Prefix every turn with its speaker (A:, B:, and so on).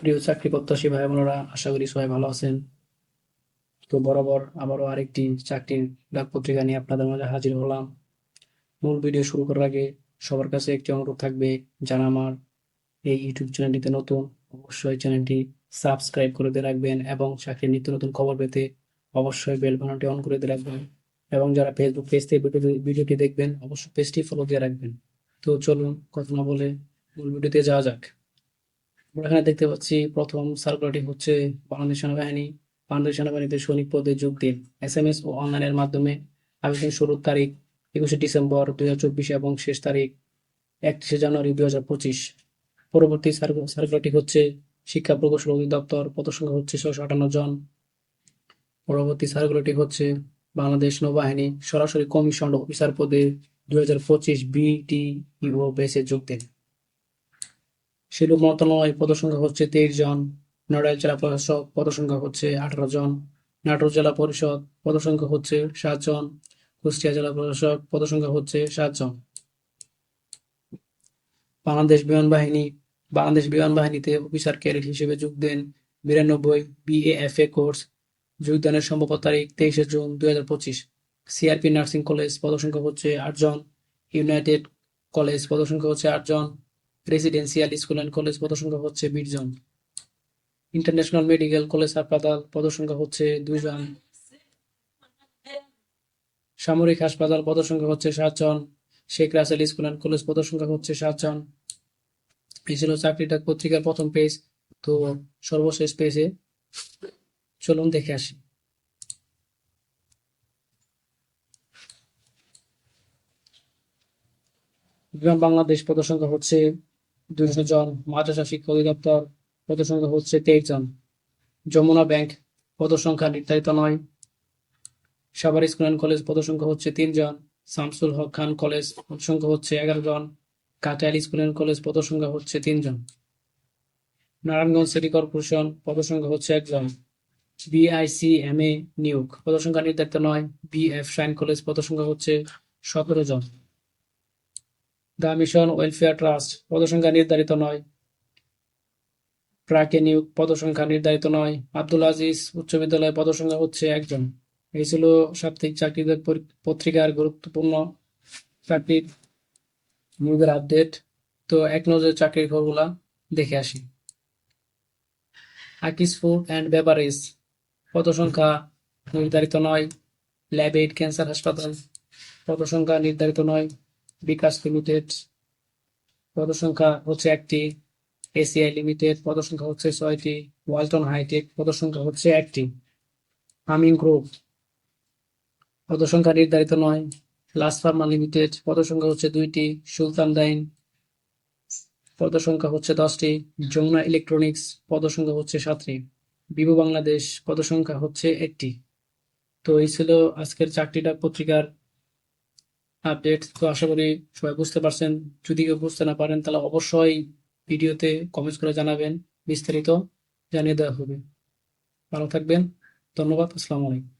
A: প্রিয় চাকরি প্রত্যাশী ভাই বোনেরা, আশা করি সবাই ভালো আছেন। তো বরাবর আবারও আরেকটি চাকরির ডাক পত্রিকা নিয়ে আপনাদের মাঝে হাজির হলাম। মূল ভিডিও শুরু করার আগে সবার কাছে একটি অনুরোধ থাকবে, যারা আমার এই ইউটিউব চ্যানেলটিতে নতুন, অবশ্যই চ্যানেলটি সাবস্ক্রাইব করে দিয়ে রাখবেন এবং চাকরির নিত্য নতুন খবর পেতে অবশ্যই বেল বাটনটি অন করে দিয়ে রাখবেন। এবং যারা ফেসবুক পেজ থেকে ভিডিওটি দেখবেন, অবশ্যই পেজটি ফলো দিয়ে রাখবেন। তো চলুন কথা না বলে মূল ভিডিওতে যাওয়া যাক। আমরা এখানে দেখতে পাচ্ছি প্রথম সার্কুলারটি হচ্ছে বাংলাদেশ সেনাবাহিনী। বাংলাদেশ সেনাবাহিনীতে সৈনিক পদে যোগ দিন। এস এম এস ও অনলাইনের মাধ্যমে আবেদন শুরুর তারিখ, একুশে ডিসেম্বর দুই হাজার চব্বিশ এবং শেষ তারিখ একত্রিশে জানুয়ারি দুই হাজার পঁচিশ। পরবর্তী সার্কু- সার্কুলারটি হচ্ছে শিক্ষা প্রকৌশল অধিদপ্তর পদ সংখ্যা হচ্ছে ছশো আটান্ন জন। পরবর্তী সার্কুলারটি হচ্ছে বাংলাদেশ নৌবাহিনী, সরাসরি কমিশন অফিসার পদে দুই হাজার পঁচিশ বিটিইও বেসে যোগ দিন। শিল্প মন্ত্রণালয় পদসংখ্যা হচ্ছে তেইশ জন নড়াইল জেলা প্রশাসক পদসংখ্যা হচ্ছে আঠারো জন, নাটোর জেলা পরিষদ পদসংখ্যা হচ্ছে সাত জন, কুষ্টিয়া জেলা প্রশাসক পদসংখ্যা হচ্ছে সাত জন। বাংলাদেশ বিমান বাহিনী, বাংলাদেশ বিমান বাহিনীতে অফিসার ক্যাডেট হিসেবে যোগ দেন বিরানব্বই বিএএফএ কোর্স, যোগদানের সম্ভাব্য তারিখ তেইশে জুন দুই হাজার পঁচিশ। সিআরপি নার্সিং কলেজ পদসংখ্যা হচ্ছে আটজন ইউনাইটেড কলেজ পদসংখ্যা হচ্ছে আটজন রেসিডেন্সিয়াল স্কুল অ্যান্ড কলেজ পদসংখ্যা হচ্ছে বিশ জন। ইন্টারন্যাশনাল মেডিকেল কলেজ, হাসপাতাল পদসংখ্যা হচ্ছে দুইজন সামরিক হাসপাতাল পদসংখ্যা হচ্ছে সাতজন Sheikh Russel school and college পদসংখ্যা হচ্ছে সাতজন এই ছিল চাকরিটা পত্রিকার প্রথম পেজ। তো সর্বশেষ পেজে চলুন দেখে আসি। বিমান বাংলাদেশ পদসংখ্যা হচ্ছে দুইশো জন মাদ্রাসা শিক্ষা অধিদপ্তর পদসংখ্যা হচ্ছে তেইশ জন। যমুনা ব্যাংক পদসংখ্যা নির্ধারিত নয়। সাভার স্কুল অ্যান্ড কলেজ পদসংখ্যা হচ্ছে তিনজন শামসুল হক খান কলেজ পদসংখ্যা হচ্ছে এগারো জন। কাটাইল স্কুল অ্যান্ড কলেজ পদসংখ্যা হচ্ছে তিনজন নারায়ণগঞ্জ সিটি কর্পোরেশন পদসংখ্যা হচ্ছে একজন বিআইসিএমএ নিয়োগ পদসংখ্যা নির্ধারিত নয়। বিএফ শাইন কলেজ পদসংখ্যা হচ্ছে সতেরো জন। দ্য মিশন ওয়েলফেয়ার ট্রাস্ট পদসংখ্যা নির্ধারিত নয়। প্রাকে নিয়োগ পদসংখ্যা নির্ধারিত নয়। আব্দুল আজিজ উচ্চ বিদ্যালয় পদসংখ্যা হচ্ছে একজন। এই ছিল সাপ্তাহিক চাকরিদের পত্রিকার গুরুত্বপূর্ণ চাকরির নিয়োগের আপডেট তো এক নজর চাকরির খবরগুলা দেখে আসি। আকিস ফুড অ্যান্ড বেভারেজ পদসংখ্যা নির্ধারিত নয়। ল্যাব এইড ক্যান্সার হাসপাতাল পদসংখ্যা নির্ধারিত নয়। বিকাশ লিমিটেড, পদসংখ্যা হচ্ছে একটি, এসিআই লিমিটেড, পদসংখ্যা হচ্ছে ছয়টি, ওয়ালটন হাইটেক, পদসংখ্যা হচ্ছে একটি। হামিং গ্রুপ, পদসংখ্যা নির্ধারিত নয়। লাস ফার্মা লিমিটেড, পদসংখ্যা হচ্ছে দুইটি। সুলতান ডাইন, পদসংখ্যা হচ্ছে দশটি। যমুনা ইলেকট্রনিক্স, পদসংখ্যা হচ্ছে সাতটি। বিভো বাংলাদেশ, পদসংখ্যা হচ্ছে একটি। তো এই ছিল আজকের চাকরিটা পত্রিকার আপডেট। তো আশা করি সবাই বুঝতে পারছেন। যদি কেউ বুঝতে না পারেন, তাহলে অবশ্যই ভিডিওতে কমেন্টস করে জানাবেন। বিস্তারিত জানিয়ে দেওয়া হবে। ভালো থাকবেন। ধন্যবাদ। আসসালামু আলাইকুম।